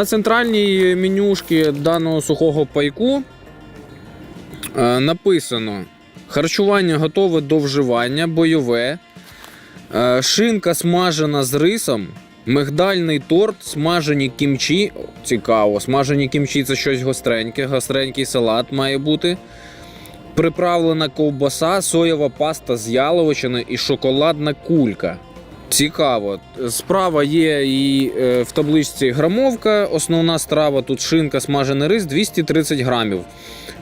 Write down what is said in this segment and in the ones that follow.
На центральній менюшці даного сухого пайку е, написано: харчування готове до вживання, бойове, е, шинка смажена з рисом, мигдальний торт, смажені кімчі. Цікаво, смажені кімчі це щось гостреньке, гостренький салат має бути. Приправлена ковбаса, соєва паста з яловичини і шоколадна кулька. Цікаво. Справа є і е, в табличці грамовка. Основна страва тут шинка, смажений рис 230 грамів.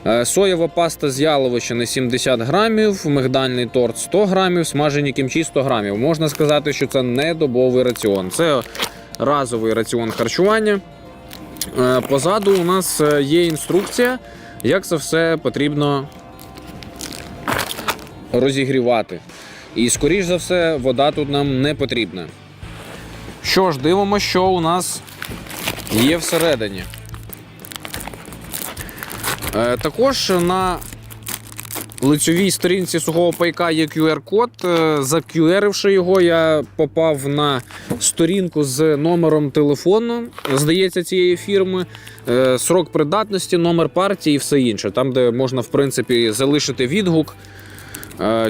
Е, Соєва паста з яловичини 70 грамів, мигдальний торт 100 грамів, смажені кімчі 100 грамів. Можна сказати, що це не добовий раціон. Це разовий раціон харчування. Е, Позаду у нас є інструкція, як це все потрібно розігрівати. І, скоріш за все, вода тут нам не потрібна. Що ж, дивимося, що у нас є всередині. Е, також на лицьовій сторінці сухого пайка є QR-код. Е, Закюеривши його, я попав на сторінку з номером телефону, здається, цієї фірми, е, срок придатності, номер партії і все інше. Там, де можна, в принципі, залишити відгук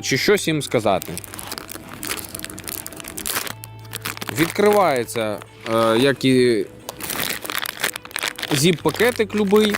чи щось їм сказати. Відкривається, е, як і зіп-пакетик любий.